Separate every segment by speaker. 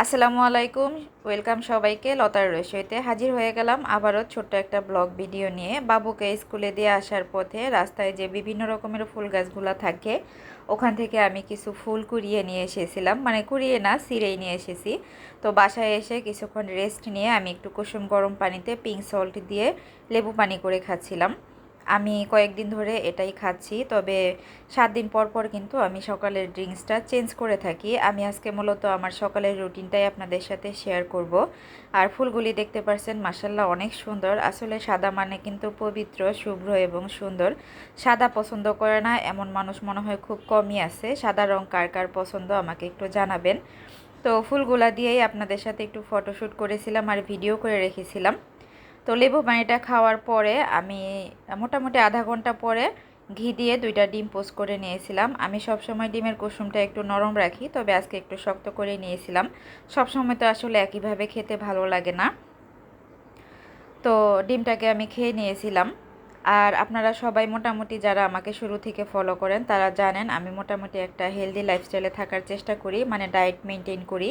Speaker 1: আসসালামু আলাইকুম, ওয়েলকাম সবাইকে। লতার রসইতে হাজির হয়ে গেলাম আবারও ছোট্ট একটা ব্লগ ভিডিও নিয়ে। বাবুকে স্কুলে দিয়ে আসার পথে রাস্তায় যে বিভিন্ন রকমের ফুল গাছগুলো থাকে, ওখান থেকে আমি কিছু ফুল কুড়িয়ে নিয়ে এসেছিলাম। মানে কুড়িয়ে না সিরেই নিয়ে এসেছি। তো বাসায় এসে কিছুক্ষণ রেস্ট নিয়ে আমি একটু কুসুম গরম পানিতে পিঙ্ক সল্ট দিয়ে লেবু পানি করে খাচ্ছিলাম। আমি কয়েকদিন ধরে এটাই খাচ্ছি, তবে সাত দিন পর পর কিন্তু আমি সকালের ড্রিঙ্কসটা চেঞ্জ করে থাকি। আমি আজকে মূলত আমার সকালের রুটিনটাই আপনাদের সাথে শেয়ার করব। আর ফুলগুলি দেখতে পারছেন মাসাল্লাহ অনেক সুন্দর। আসলে সাদা মানে কিন্তু পবিত্র, শুভ্র এবং সুন্দর। সাদা পছন্দ করে না, এমন মানুষ মনে হয় খুব কমই আছে। সাদা রং কার কার পছন্দ আমাকে একটু জানাবেন। তো ফুলগুলা দিয়েই আপনাদের সাথে একটু ফটোশ্যুট করেছিলাম আর ভিডিও করে রেখেছিলাম। তো লেবু পানিটা খাওয়ার পরে আমি মোটামুটি আধা ঘণ্টা পরে ঘি দিয়ে দুইটা ডিম পোস্ট করে নিয়েছিলাম। আমি সব সময় ডিমের কুসুমটা একটু নরম রাখি, তবে আজকে একটু শক্ত করে নিয়েছিলাম। সব সময় তো আসলে একইভাবে খেতে ভালো লাগে না। তো ডিমটাকে আমি খেয়ে নিয়েছিলাম। আর আপনারা সবাই মোটামুটি যারা আমাকে শুরু থেকে ফলো করেন, তারা জানেন আমি মোটামুটি একটা হেলদি লাইফস্টাইলে থাকার চেষ্টা করি মানে ডায়েট মেনটেন করি।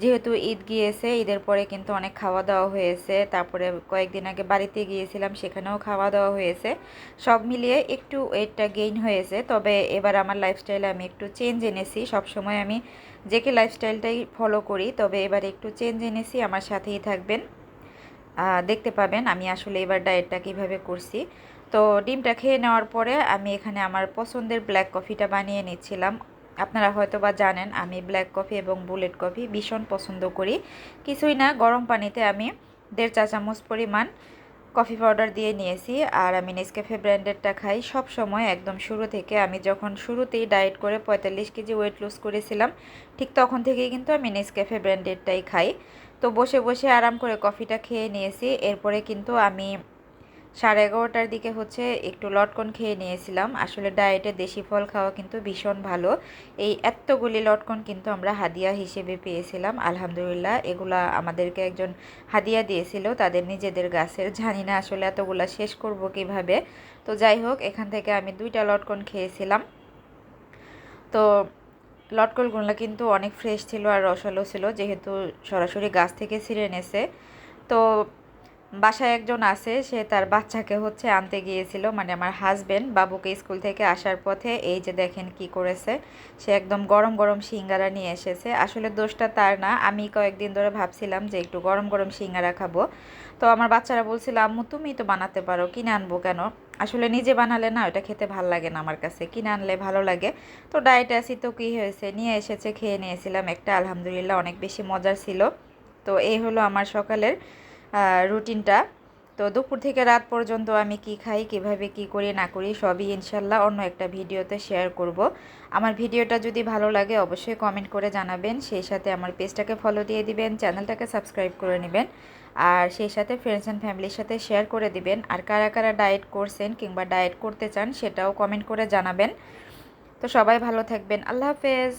Speaker 1: যেহেতু ঈদ গিয়েছে, ঈদের পরে কিন্তু অনেক খাওয়া দাওয়া হয়েছে, তারপরে কয়েকদিন আগে বাড়িতে গিয়েছিলাম, সেখানেও খাওয়া দাওয়া হয়েছে। সব মিলিয়ে একটু ওয়েটটা গেইন হয়েছে, তবে এবার আমার লাইফস্টাইলে আমি একটু চেঞ্জ এনেছি। সবসময় আমি যে কে লাইফস্টাইলটাই ফলো করি, তবে এবার একটু চেঞ্জ এনেছি, আমার সাথেই থাকবেন। দেখতে পাবেন আমি আসলে এবার ডায়েটটা কীভাবে করছি। তো ডিমটা খেয়ে নেওয়ার পরে আমি এখানে আমার পছন্দের ব্ল্যাক কফিটা বানিয়ে নিচ্ছিলাম। আপনারা হয়তো বা জানেন আমি ব্ল্যাক কফি এবং বুলেট কফি ভীষণ পছন্দ করি। কিছুই না, গরম পানিতে আমি দেড় চা চামচ পরিমাণ কফি পাউডার দিয়ে নিয়েছি আর আমি নেসক্যাফে ব্র্যান্ডেডটা খাই সব সময় একদম শুরু থেকে। আমি যখন শুরুতেই ডায়েট করে পঁয়তাল্লিশ কেজি ওয়েট লুজ করেছিলাম, ঠিক তখন থেকেই কিন্তু আমি নেসক্যাফে ব্র্যান্ডেডটাই খাই। তো বসে বসে আরাম করে কফিটা খেয়ে নিয়েছি। এরপরে কিন্তু আমি সাড়ে এগারোটার দিকে হচ্ছে একটু লটকন খেয়ে নিয়েছিলাম। আসলে ডায়েটে দেশি ফল খাওয়া কিন্তু ভীষণ ভালো। এই এতগুলি লটকন কিন্তু আমরা হাদিয়া হিসেবে পেয়েছিলাম। আলহামদুলিল্লাহ, এগুলা আমাদেরকে একজন হাদিয়া দিয়েছিল। তাদের নিজেদের গাছের, জানি না আসলে এতগুলা শেষ করব কীভাবে। তো যাই হোক, এখান থেকে আমি দুইটা লটকন খেয়েছিলাম। তো লটকনগুলো কিন্তু অনেক ফ্রেশ ছিল আর রসালো ছিল, যেহেতু সরাসরি গাছ থেকে ছিঁড়ে এনেছে। তো বাসায় একজন আছে, সে তার বাচ্চাকে হচ্ছে আনতে গিয়েছিল মানে আমার হাজব্যান্ড বাবুকে স্কুল থেকে আসার পথে এই যে দেখেন কি করেছে, সে একদম গরম গরম সিঙ্গারা নিয়ে এসেছে। আসলে দোষটা তার না, আমি কয়েকদিন ধরে ভাবছিলাম যে একটু গরম গরম সিঙ্গারা খাব। তো আমার বাচ্চারা বলছিল, আম্মু, তুমি তো বানাতে পারো, কিনে আনব কেন? আসলে নিজে বানালে না, ওটা খেতে ভালো লাগে না আমার কাছে, কিনে আনলে ভালো লাগে। তো ডায়েট আসি তো কী হয়েছে, নিয়ে এসেছে, খেয়ে নিয়েছিলাম একটা, আলহামদুলিল্লাহ অনেক বেশি মজার ছিল। তো এই হলো আমার সকালের রুটিনটা। তো দুপুর থেকে রাত পর্যন্ত আমি কি খাই, কীভাবে কি করি, না করি, সবই ইনশাল্লাহ অন্য একটা ভিডিওতে শেয়ার করব। আমার ভিডিওটা যদি ভালো লাগে অবশ্যই কমেন্ট করে জানাবেন। সেই সাথে আমার পেজটাকে ফলো দিয়ে দিবেন চ্যানেলটাকে সাবস্ক্রাইব করে নেবেন। আর সেই সাথে ফ্রেন্ডস অ্যান্ড ফ্যামিলির সাথে শেয়ার করে দিবেন। আর কারা কারা ডায়েট করছেন কিংবা ডায়েট করতে চান সেটাও কমেন্ট করে জানাবেন। তো সবাই ভালো থাকবেন। আল্লাহ হাফেজ।